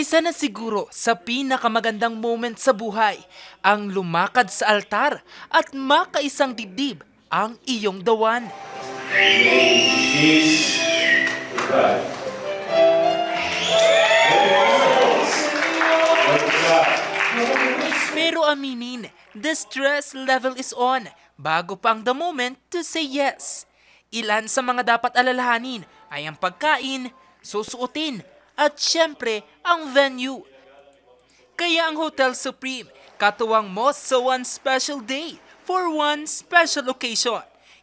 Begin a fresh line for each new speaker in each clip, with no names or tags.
Isa na siguro sa pinakamagandang moment sa buhay ang lumakad sa altar at makaisang dibdib ang iyong dawan. Pero aminin, the stress level is on bago pa ang the moment to say yes. Ilan sa mga dapat alalahanin ay ang pagkain, susuotin, at syempre ang venue. Kaya ang Hotel Supreme, katuwang mo sa one special day for one special occasion.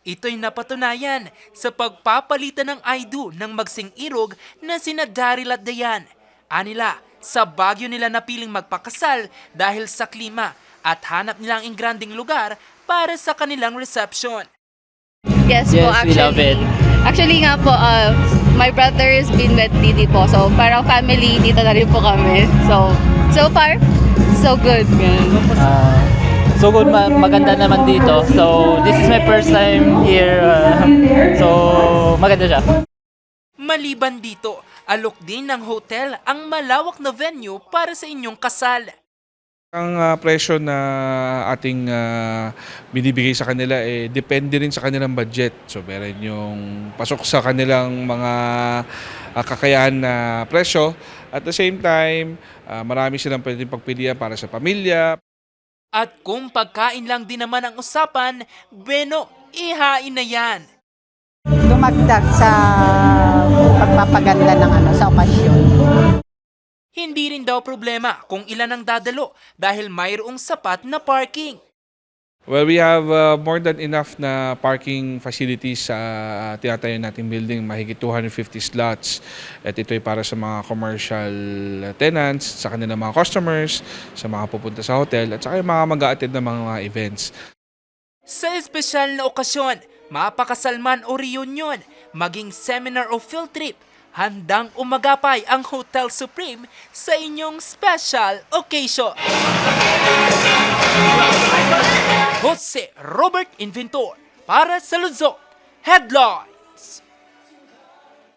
Ito'y napatunayan sa pagpapalitan ng Aidu ng magsing irog na sina Daryl at Dayan. Anila, sa Baguio nila napiling magpakasal dahil sa klima at hanap nilang ingranding lugar para sa kanilang reception.
Yes, po,
Yes, we
actually.
love it.
Actually nga po, uh, my brother has been with Didi po. So, parang family, dito na rin po kami. So, so far, so good.
Ah, so good, ma- maganda naman dito. So, this is my first time here. ah, so, maganda siya.
Maliban dito, alok din ng hotel ang malawak na venue para sa inyong kasal.
Ang ah, presyo na ating ah, binibigay sa kanila eh depende rin sa kanilang budget. So meron yung pasok sa kanilang mga ah, kakayahan na presyo. At the same time, ah, marami silang pwedeng pagpilian para sa pamilya,
At kung pagkain lang din naman ang usapan, bueno, ihain na yan.
dumagdag sa pagpapaganda ng ano sa okasyon.
Hindi rin daw problema kung ilan ang dadalo dahil mayroong sapat na parking.
Well, we have uh, more than enough na parking facilities sa tinatayo nating building, mahigit 250 slots. At ito ay para sa mga commercial tenants, sa kanilang mga customers, sa mga pupunta sa hotel, at saka yung mga mag-a-attend ng mga events.
Sa espesyal na okasyon, mapakasalman o reunion, maging seminar o field trip, handang umagapay ang Hotel Supreme sa inyong special occasion. Jose Robert Inventor para sa Luzon. Headline!